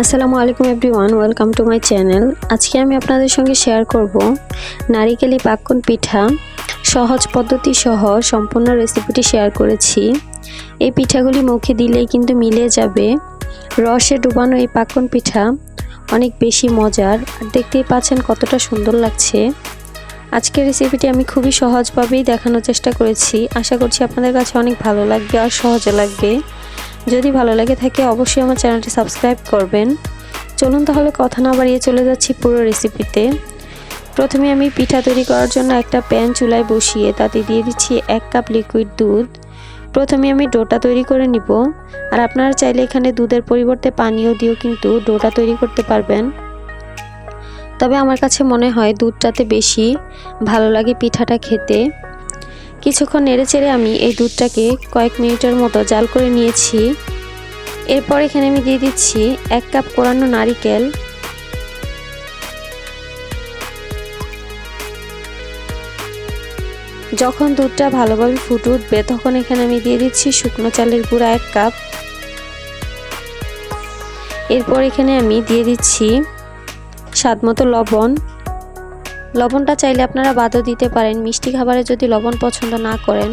আসসালামু আলাইকুম everyone, welcome to my channel. আজকে আমি আপনাদের সঙ্গে শেয়ার করব নারিকেলি পাক্কন পিঠা। সহজ পদ্ধতি সহ সম্পূর্ণ রেসিপিটি শেয়ার করেছি। এই পিঠাগুলি মুখে দিলেই কিন্তু মিলে যাবে। রসে ডুবানো এই পাক্কন পিঠা অনেক বেশি মজার আর দেখতেই পাচ্ছেন কতটা সুন্দর লাগছে। আজকের রেসিপিটি আমি খুবই সহজভাবেই দেখানোর চেষ্টা করেছি। আশা করছি আপনাদের কাছে অনেক ভালো লাগবে আর সহজে লাগবে। যদি ভালো লাগে থাকে, অবশ্যই আমার চ্যানেলটি সাবস্ক্রাইব করবেন। চলুন তাহলে কথা না বাড়িয়ে চলে যাচ্ছি পুরো রেসিপিতে প্রথমে আমি পিঠা তৈরি করার জন্য একটা প্যান চুলায় বসিয়ে তাতে দিয়ে দিচ্ছি এক কাপ লিকুইড দুধ। প্রথমে আমি ডোটা তৈরি করে নিব। আর আপনারা চাইলে এখানে দুধের পরিবর্তে পানীয় দিয়েও কিন্তু ডোটা তৈরি করতে পারবেন। তবে আমার কাছে মনে হয় দুধটাতে বেশি ভালো লাগে পিঠাটা খেতে। কিছুক্ষণ নেড়ে চেড়ে আমি এই দুধটাকে কয়েক মিনিটের মতো জাল করে নিয়েছি। এরপর এখানে আমি দিয়ে দিচ্ছি এক কাপ কোরানো নারিকেল। যখন দুধটা ভালোভাবে ফুটে উঠবে, তখন এখানে আমি দিয়ে দিচ্ছি শুকনো চালের গুঁড়া এক কাপ। এরপর এখানে আমি দিয়ে দিচ্ছি স্বাদ মতো লবণ। লবণটা চাইলে আপনারা বাদও দিতে পারেন। মিষ্টি খাবারে যদি লবণ পছন্দ না করেন।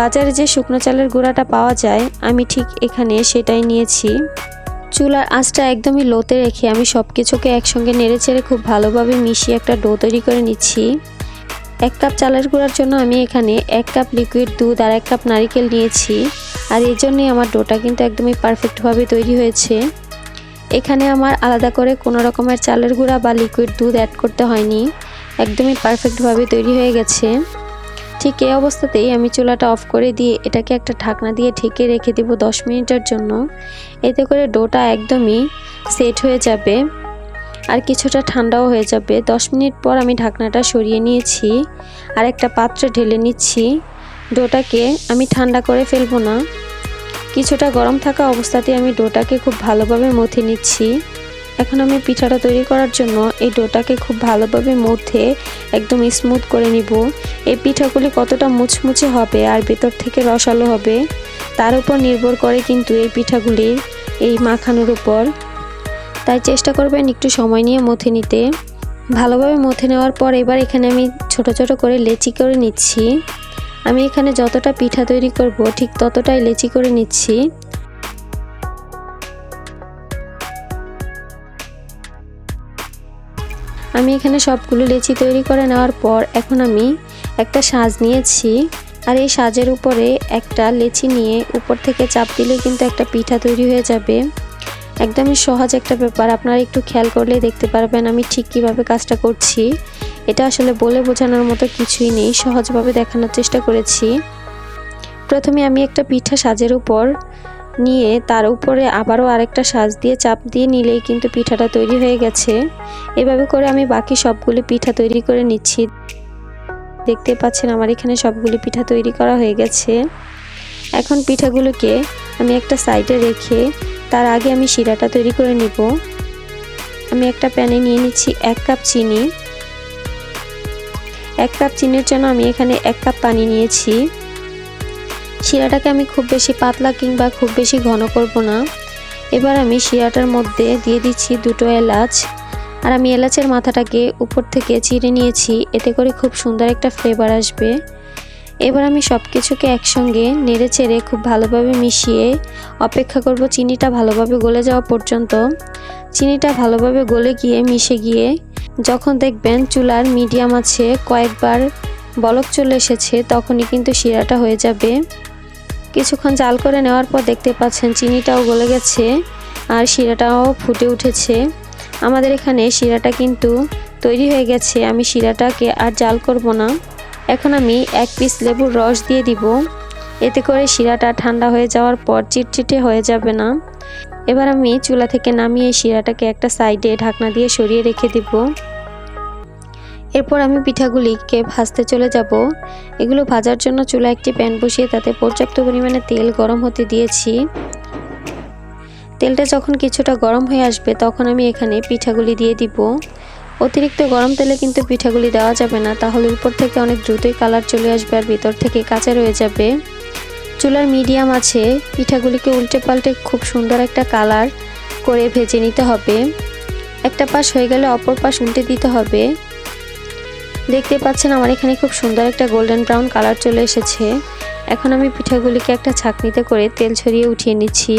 বাজারে যে শুকনো চালের গুঁড়াটা পাওয়া যায়, আমি ঠিক এখানে সেটাই নিয়েছি। চুলার আঁচটা একদমই লোতে রেখে আমি সব কিছুকে একসঙ্গে নেড়ে চেড়ে খুব ভালোভাবে মিশিয়ে একটা ডো তৈরি করে নিচ্ছি। এক কাপ চালের গুঁড়ার জন্য আমি এখানে এক কাপ লিকুইড দুধ আর এক কাপ নারিকেল নিয়েছি। আর এই জন্যই আমার ডোটা কিন্তু একদমই পারফেক্টভাবে তৈরি হয়েছে। এখানে আমার আলাদা করে কোনো রকমের চালের গুঁড়া বা লিকুইড দুধ অ্যাড করতে হয়নি। একদমই পারফেক্টভাবে তৈরি হয়ে গেছে। ঠিক এই অবস্থাতেই আমি চুলাটা অফ করে দিয়ে এটাকে একটা ঢাকনা দিয়ে ঢেকে রেখে দেব দশ মিনিটের জন্য। এতে করে ডোটা একদমই সেট হয়ে যাবে আর কিছুটা ঠান্ডাও হয়ে যাবে। দশ মিনিট পর আমি ঢাকনাটা সরিয়ে নিয়েছি আর একটা পাত্রে ঢেলে নিচ্ছি। ডোটাকে আমি ঠান্ডা করে ফেলব না। কিছুটা গরম থাকা অবস্থাতে আমি ডোটাকে খুব ভালোভাবে মথে নিচ্ছি। এখন আমি পিঠাটা তৈরি করার জন্য এই ডোটাকে খুব ভালোভাবে মথে একদম স্মুথ করে নিব। এই পিঠাগুলি কতটা মুচমুচে হবে আর ভেতর থেকে রসালো হবে, তার উপর নির্ভর করে কিন্তু এই পিঠাগুলি এই মাখানোর উপর। তাই চেষ্টা করবেন একটু সময় নিয়ে মথে নিতে। ভালোভাবে মথে নেওয়ার পর এবার এখানে আমি ছোট ছোট করে লেচি করে নিচ্ছি। আমি এখানে যতটা পিঠা তৈরি করব, ঠিক ততটাই লেচি করে নিচ্ছি। আমি এখানে সবগুলো লেচি তৈরি করে নেওয়ার পর এখন আমি একটা সাজ নিয়েছি। আর এই সাজের উপরে একটা লেচি নিয়ে উপর থেকে চাপ দিলে কিন্তু একটা পিঠা তৈরি হয়ে যাবে। একদমই সহজ একটা ব্যাপার। আপনারা একটু খেয়াল করলেই দেখতে পারবেন আমি ঠিক কীভাবে কাজটা করছি। এটা আসলে বলে বোঝানোর মতো কিছুই নেই, সহজভাবে দেখানোর চেষ্টা করেছি। প্রথমে আমি একটা পিঠা সাজের উপর নিয়ে, তার উপরে আবারও আরেকটা সাজ দিয়ে চাপ দিয়ে নিলেই কিন্তু পিঠাটা তৈরি হয়ে গেছে। এভাবে করে আমি বাকি সবগুলি পিঠা তৈরি করে নিচ্ছি। দেখতে পাচ্ছেন আমার এখানে সবগুলি পিঠা তৈরি করা হয়ে গেছে। এখন পিঠাগুলোকে আমি একটা সাইডে রেখে তার আগে আমি শিরাটা তৈরি করে নিব। আমি একটা প্যানে নিয়ে নিচ্ছি এক কাপ চিনি। এক কাপ চিনির জন্য আমি এখানে এক কাপ পানি নিয়েছি। শিরাটাকে আমি খুব বেশি পাতলা কিংবা খুব বেশি ঘন করব না। এবার আমি শিরাটার মধ্যে দিয়ে দিচ্ছি দুটো এলাচ। আর আমি এলাচের মাথাটাকে উপর থেকে চিড়ে নিয়েছি। এতে করে খুব সুন্দর একটা ফ্লেভার আসবে। এবার আমি সব কিছুকে একসঙ্গে নেড়ে চেড়ে খুব ভালোভাবে মিশিয়ে অপেক্ষা করব চিনিটা ভালোভাবে গলে যাওয়া পর্যন্ত। চিনিটা ভালোভাবে গলে গিয়ে মিশে গিয়ে যখন দেখবেন চুলার মিডিয়াম আছে, কয়েকবার বলক চলে এসেছে, তখনই কিন্তু শিরাটা হয়ে যাবে। কিছুক্ষণ জাল করে নেওয়ার পর দেখতে পাচ্ছেন চিনিটাও গলে গেছে আর শিরাটাও ফুটে উঠেছে। আমাদের এখানে শিরাটা কিন্তু তৈরি হয়ে গেছে। আমি শিরাটাকে আর জাল করব না। এখন আমি এক পিস লেবুর রস দিয়ে দিব। এতে করে শিরাটা ঠান্ডা হয়ে যাওয়ার পর চিটচিটে হয়ে যাবে না। এবার আমি চুলা থেকে নামিয়ে শিরাটাকে একটা সাইডে ঢাকনা দিয়ে সরিয়ে রেখে দিব। এরপর আমি পিঠাগুলিকে ভাজতে চলে যাব। এগুলো ভাজার জন্য চুলা একটি প্যান বসিয়ে তাতে পর্যাপ্ত পরিমাণে তেল গরম হতে দিয়েছি। তেলটা যখন কিছুটা গরম হয়ে আসবে তখন আমি এখানে পিঠাগুলি দিয়ে দিব। অতিরিক্ত গরম তেলে কিন্তু পিঠাগুলি দেওয়া যাবে না, তাহলে উপর থেকে অনেক দ্রুতই কালার চলে আসবে আর ভিতর থেকে কাঁচা রয়ে যাবে। চুলার মিডিয়াম আছে, পিঠাগুলিকে উল্টে পাল্টে খুব সুন্দর একটা কালার করে ভেজে নিতে হবে। একটা পাশ হয়ে গেলে অপর পাশ উল্টে দিতে হবে। দেখতে পাচ্ছেন আমার এখানে খুব সুন্দর একটা গোল্ডেন ব্রাউন কালার চলে এসেছে। এখন আমি পিঠাগুলিকে একটা ছাঁকনিতে করে তেল ছড়িয়ে উঠিয়ে নিচ্ছি।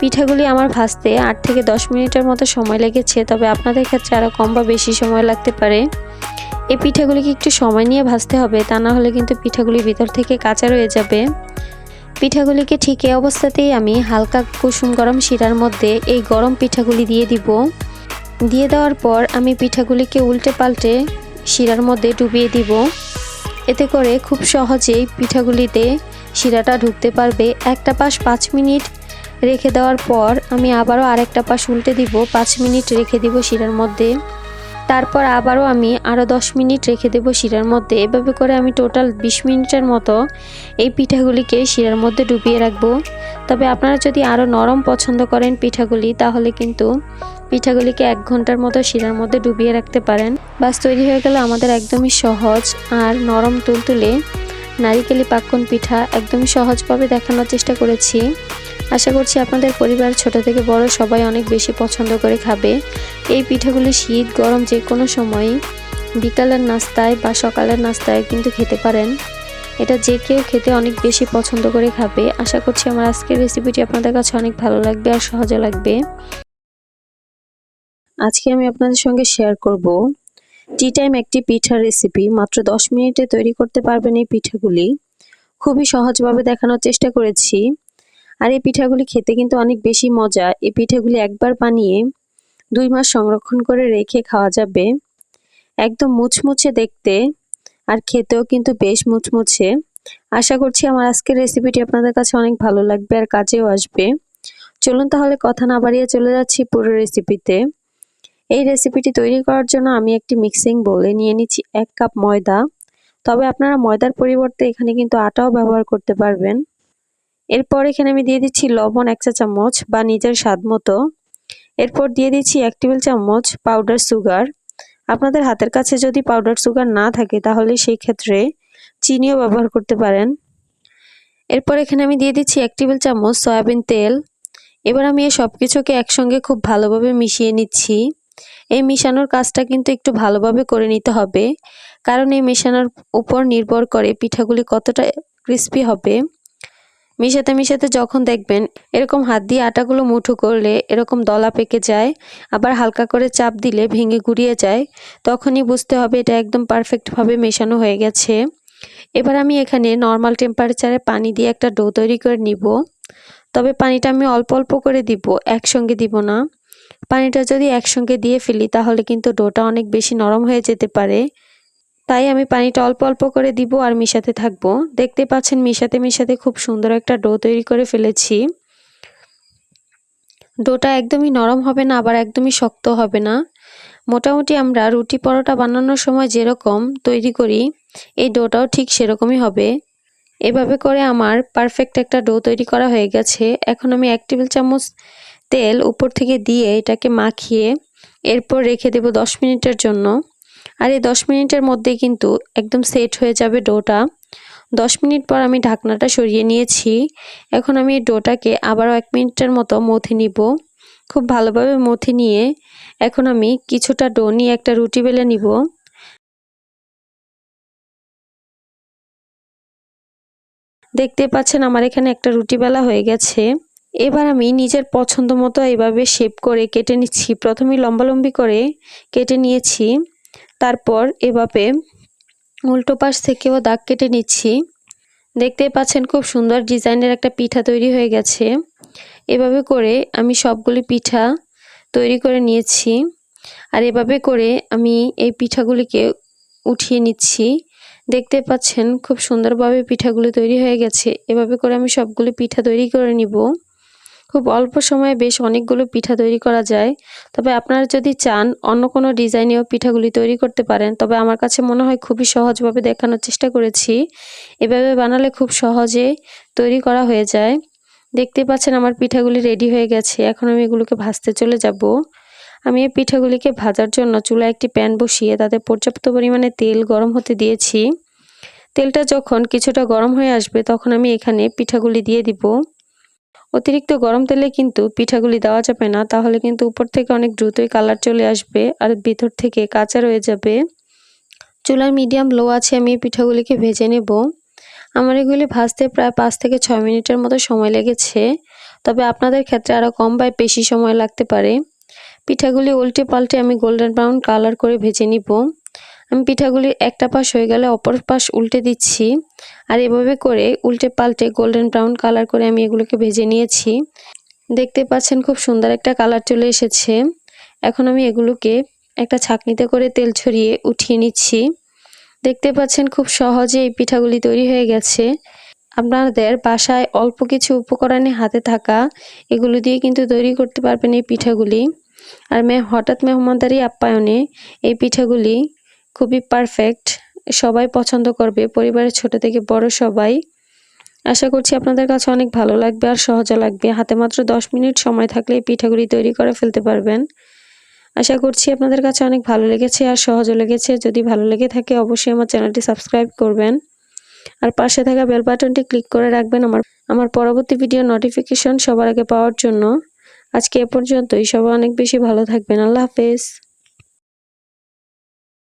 পিঠাগুলি আমার ভাজতে আট থেকে দশ মিনিটের মতো সময় লেগেছে, তবে আপনাদের ক্ষেত্রে আরও কম বা বেশি সময় লাগতে পারে। এই পিঠাগুলিকে একটু সময় নিয়ে ভাজতে হবে, তা না হলে কিন্তু পিঠাগুলি ভিতর থেকে কাঁচা রয়ে যাবে। পিঠাগুলিকে ঠিক এই অবস্থাতেই আমি হালকা কুসুম গরম শিরার মধ্যে এই গরম পিঠাগুলি দিয়ে দিব। দিয়ে দেওয়ার পর আমি পিঠাগুলিকে উল্টে পাল্টে শিরার মধ্যে ডুবিয়ে দিব। এতে করে খুব সহজেই পিঠাগুলিতে শিরাটা ঢুকতে পারবে। একটা পাশ পাঁচ মিনিট রেখে দেওয়ার পর আমি আবারও আরেকটা পাশ উল্টে দিব, পাঁচ মিনিট রেখে দিব শিরার মধ্যে। তারপর আবারও আমি আরও দশ মিনিট রেখে দেবো শিরার মধ্যে। এভাবে করে আমি টোটাল বিশ মিনিটের মতো এই পিঠাগুলিকে শিরার মধ্যে ডুবিয়ে রাখব। তবে আপনারা যদি আরও নরম পছন্দ করেন পিঠাগুলি, তাহলে কিন্তু পিঠাগুলিকে এক ঘণ্টার মতো শিরার মধ্যে ডুবিয়ে রাখতে পারেন। বাস, তৈরি হয়ে গেলে আমাদের একদমই সহজ আর নরম তুলতুলে নারিকেলি পাক্কন পিঠা। একদমই সহজভাবে দেখানোর চেষ্টা করেছি। আশা করছি আপনাদের পরিবার ছোট থেকে বড় সবাই অনেক বেশি পছন্দ করে খাবে। এই পিঠাগুলি শীত, গরম যে কোনো সময় বিকালের নাস্তায় বা সকালের নাস্তায় কিন্তু খেতে পারেন। এটা যে কেউ খেতে অনেক বেশি পছন্দ করে খাবে। আশা করছি আমার আজকের রেসিপিটি আপনাদের কাছে অনেক ভালো লাগবে আর সহজে লাগবে। আজকে আমি আপনাদের সঙ্গে শেয়ার করব। টি টাইম একটি পিঠার রেসিপি মাত্র দশ মিনিটে তৈরি করতে পারবেন এই পিঠাগুলি। খুবই সহজভাবে দেখানোর চেষ্টা করেছি। আর এই পিঠাগুলি খেতে কিন্তু অনেক বেশি মজা। এই পিঠাগুলি একবার বানিয়ে দুই মাস সংরক্ষণ করে রেখে খাওয়া যাবে। একদম মুচমুচে দেখতে আর খেতেও কিন্তু বেশ মুচমুচে আশা করছি আমার আজকের রেসিপিটি আপনাদের কাছে অনেক ভালো লাগবে আর কাজেও আসবে। চলুন তাহলে কথা না বাড়িয়ে চলে যাচ্ছি পুরো রেসিপিতে এই রেসিপিটি তৈরি করার জন্য আমি একটি মিক্সিং বলে নিয়ে নিচ্ছি এক কাপ ময়দা। তবে আপনারা ময়দার পরিবর্তে এখানে কিন্তু আটাও ব্যবহার করতে পারবেন। এরপর এখানে আমি দিয়ে দিচ্ছি লবণ এক চা চামচ বা নিজের স্বাদ মতো। এরপর দিয়ে দিচ্ছি এক টেবিল চামচ পাউডার সুগার আপনাদের হাতের কাছে যদি পাউডার সুগার না থাকে, তাহলে সেই ক্ষেত্রে চিনিও ব্যবহার করতে পারেন। এরপর এখানে আমি দিয়ে দিচ্ছি এক টেবিল চামচ সয়াবিন তেল। এবার আমি এই সব কিছুকে একসঙ্গে খুব ভালোভাবে মিশিয়ে নিচ্ছি। এই মিশানোর কাজটা কিন্তু একটু ভালোভাবে করে নিতে হবে, কারণ এই মেশানোর উপর নির্ভর করে পিঠাগুলি কতটা ক্রিস্পি হবে। মিশাতে মিশাতে যখন দেখবেন এরকম হাত দিয়ে আটাগুলো মুঠো করলে এরকম দলা পেকে যায়, আবার হালকা করে চাপ দিলে ভেঙে গুড়িয়ে যায়, তখনই বুঝতে হবে এটা একদম পারফেক্টভাবে মেশানো হয়ে গেছে। এবার আমি এখানে নর্মাল টেম্পারেচারে পানি দিয়ে একটা ডো তৈরি করে নিব। তবে পানিটা আমি অল্প অল্প করে দিব, একসঙ্গে দিব না। পানিটা যদি একসঙ্গে দিয়ে ফেলি তাহলে কিন্তু ডোটা অনেক বেশি নরম হয়ে যেতে পারে। তাই আমি পানিটা অল্প অল্প করে দিব আর মিশাতে থাকব। দেখতে পাচ্ছেন মিশাতে মিশাতে খুব সুন্দর একটা ডো তৈরি করে ফেলেছি। ডোটা একদমই নরম হবে না, আবার একদমই শক্ত হবে না। মোটামুটি আমরা রুটি পরোটা বানানোর সময় যেরকম তৈরি করি, এই ডোটাও ঠিক সেরকমই হবে। এভাবে করে আমার পারফেক্ট একটা ডো তৈরি করা হয়ে গেছে। এখন আমি এক টেবিল চামচ তেল উপর থেকে দিয়ে এটাকে মাখিয়ে এরপর রেখে দেব দশ মিনিটের জন্য। আর এই দশ মিনিটের মধ্যে কিন্তু একদম সেট হয়ে যাবে ডোটা। দশ মিনিট পর আমি ঢাকনাটা সরিয়ে নিয়েছি। এখন আমি ডোটাকে আবারও এক মিনিটের মতো মথে নিব। খুব ভালোভাবে মথে নিয়ে এখন আমি কিছুটা ডো নিয়ে একটা রুটি বেলে নিব। দেখতে পাচ্ছেন আমার এখানে একটা রুটি বেলা হয়ে গেছে। এবার আমি নিজের পছন্দ মতো এভাবে শেপ করে কেটে নিচ্ছি। প্রথমে লম্বালম্বি করে কেটে নিয়েছি। তারপর এভাবে উল্টো পাশ থেকেও দাগ কেটে নিচ্ছি। দেখতে পাচ্ছেন খুব সুন্দর ডিজাইনের একটা পিঠা তৈরি হয়ে গেছে। এভাবে করে আমি সবগুলি পিঠা তৈরি করে নিয়েছি আর এভাবে করে আমি এই পিঠাগুলিকে উঠিয়ে নিচ্ছি। দেখতে পাচ্ছেন খুব সুন্দরভাবে পিঠাগুলি তৈরি হয়ে গেছে। এভাবে করে আমি সবগুলি পিঠা তৈরি করে নিব। খুব অল্প সময়ে বেশ অনেকগুলো পিঠা তৈরি করা যায়। তবে আপনারা যদি চান অন্য কোনো ডিজাইনেও পিঠাগুলি তৈরি করতে পারেন, তবে আমার কাছে মনে হয় খুবই সহজভাবে দেখানোর চেষ্টা করেছি। এভাবে বানালে খুব সহজে তৈরি করা হয়ে যায়। দেখতে পাচ্ছেন আমার পিঠাগুলি রেডি হয়ে গেছে, এখন আমি এগুলোকে ভাজতে চলে যাব। আমি এই পিঠাগুলিকে ভাজার জন্য চুলায় একটি প্যান বসিয়ে তাতে পর্যাপ্ত পরিমাণে তেল গরম হতে দিয়েছি। তেলটা যখন কিছুটা গরম হয়ে আসবে, তখন আমি এখানে পিঠাগুলি দিয়ে দিব। অতিরিক্ত গরম তেলে কিন্তু পিঠাগুলি দেওয়া যাবে না, তাহলে কিন্তু উপর থেকে অনেক দ্রুতই কালার চলে আসবে আর ভিতর থেকে কাঁচা রয়ে যাবে। চুলার মিডিয়াম লো আছে, আমি পিঠাগুলিকে ভেজে নেব। আমার এগুলি ভাজতে প্রায় পাঁচ থেকে ছয় মিনিটের মতো সময় লেগেছে, তবে আপনাদের ক্ষেত্রে আরও কম বা বেশি সময় লাগতে পারে। পিঠাগুলি উল্টে পাল্টে আমি গোল্ডেন ব্রাউন কালার করে ভেজে নিব। আমি পিঠাগুলির একটা পাশ হয়ে গেলে অপর পাশ উল্টে দিচ্ছি। আর এভাবে করে উল্টে পাল্টে গোল্ডেন ব্রাউন কালার করে আমি এগুলোকে ভেজে নিয়েছি। দেখতে পাচ্ছেন খুব সুন্দর একটা কালার চলে এসেছে। এখন আমি এগুলোকে একটা ছাকনিতে করে তেল ছড়িয়ে উঠিয়ে নিচ্ছি। দেখতে পাচ্ছেন খুব সহজে এই পিঠাগুলি তৈরি হয়ে গেছে। আপনাদের বাসায় অল্প কিছু উপকরণে হাতে থাকা এগুলো দিয়ে কিন্তু তৈরি করতে পারবেন এই পিঠাগুলি। আর মে হঠাৎ মেহমানদারি আপ্যায়নে এই পিঠাগুলি খুবই পারফেক্ট সবাই পছন্দ করবে, পরিবারের ছোট থেকে বড় সবাই। আশা করছি আপনাদের কাছে অনেক ভালো লাগবে আর সহজে লাগবে। হাতে মাত্র দশ মিনিট সময় থাকলে এই পিঠাগুলি তৈরি করে ফেলতে পারবেন। আশা করছি আপনাদের কাছে অনেক ভালো লেগেছে আর সহজও লেগেছে। যদি ভালো লেগে থাকে অবশ্যই আমার চ্যানেলটি সাবস্ক্রাইব করবেন। আর পাশে থাকা বেল বাটনটি ক্লিক করে রাখবেন আমার আমার পরবর্তী ভিডিও নোটিফিকেশন সবার আগে পাওয়ার জন্য। আজকে এ পর্যন্তই। সবাই অনেক বেশি ভালো থাকবেন। আল্লাহ হাফেজ।